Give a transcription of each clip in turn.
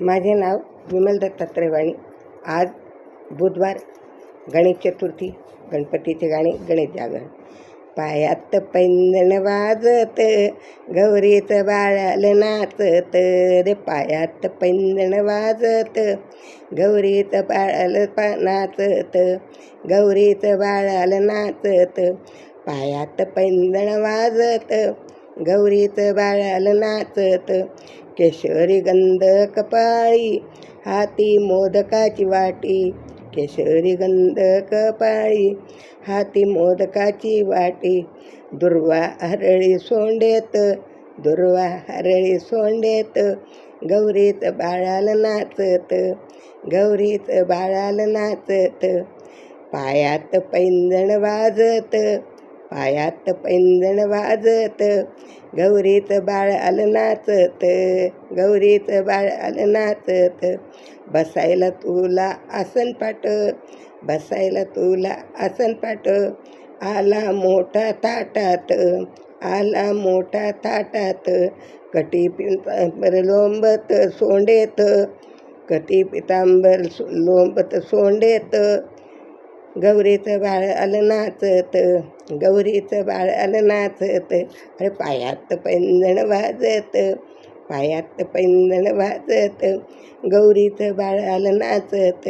माझे नाव विमल दत्तात्रय वाणी आज बुधवार गणेश चतुर्थी गणपतीचे गाणे गणेश जागरण. पायात पैंजण वाजत गौरीचं बाळालं नाचत रे पायात पैंजण वाजत गौरीचं बाळाल पा नाचत गौरीचं बाळालं नाचत. पायात पैंजण वाजत गौरीचं बाळालं नाचत केशरी गंध कपाळी हाती मोदकाची वाटी. केशरी गंध कपाळी हाती मोदकाची वाटी. दुर्वा हरळी सोंडेत दुर्वा हरळी सोंडेत. गौरीत बाळाल नाचत गौरीत बाळाल नाचत. पायात पैंजण वाजत पायात पैंजण वाजत. गौरीत बाळ आलं नाचत गौरीत बाळ आलं नाचत बसायला तुला आसन पाट बसायला तुला आसन पाट. आला मोठा ताटात आला मोठा ताटात कटी पिंतांबर लोंबत सोंडेत कटी पितांबर लोंबत सोंडेत. गौरीचं बाळ आलं नाचत गौरीचं बाळ आलं नाचत अरे पायात पैंजण वाजत पायात पैंजण वाजत गौरीचं बाळ आलं नाचत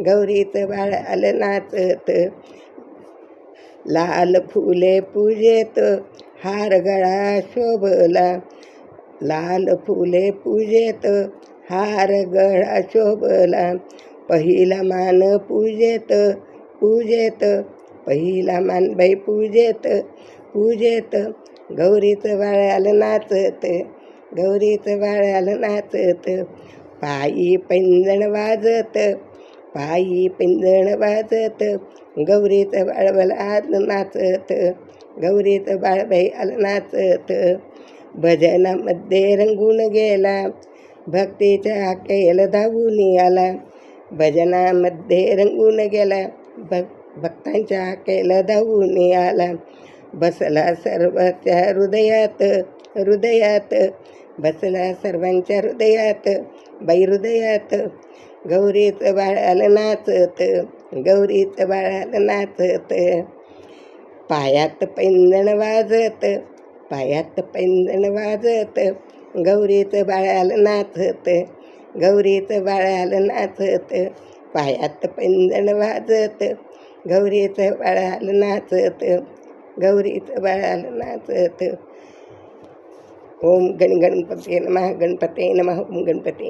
गौरीचं बाळ आलं नाचत लाल फुले पूजेत हार गळा शोभला लाल फुले पूजेत हार गळा शोभला पहिला मान पूजेत पूजेत. पहिला मानबाई पूजेत. पूजेत. गौरीचं बाळाला नाचत. गौरीचं बाळाला नाचत. पायी पैंजण वाजत. पायी पैंजण वाजत. गौरीचं बाळबल आज नाचत. गौरीचं बाळबाई आलं नाचत. भजनामध्ये रंगून गेला. भक्तीच्या केल धावून आला. भजनामध्ये रंगून गेला. भक भक्तांच्या केल धावून आला बसला सर्वांच्या हृदयात हृदयात बसला सर्वांच्या हृदयात बाई हृदयात गौरीचं बाळाला नाचत गौरीचं बाळाला नाचत. पायात पैंजण वाजत पायात पैंजण वाजत गौरीचं बाळाला नाचत गौरीचं बाळाला नाचत. पायात पैंजण वाजत गौरीचं बाळालं नाचत गौरीचं बाळालं नाचत ओम गण गणपती नमः गणपते नमः ओम गणपती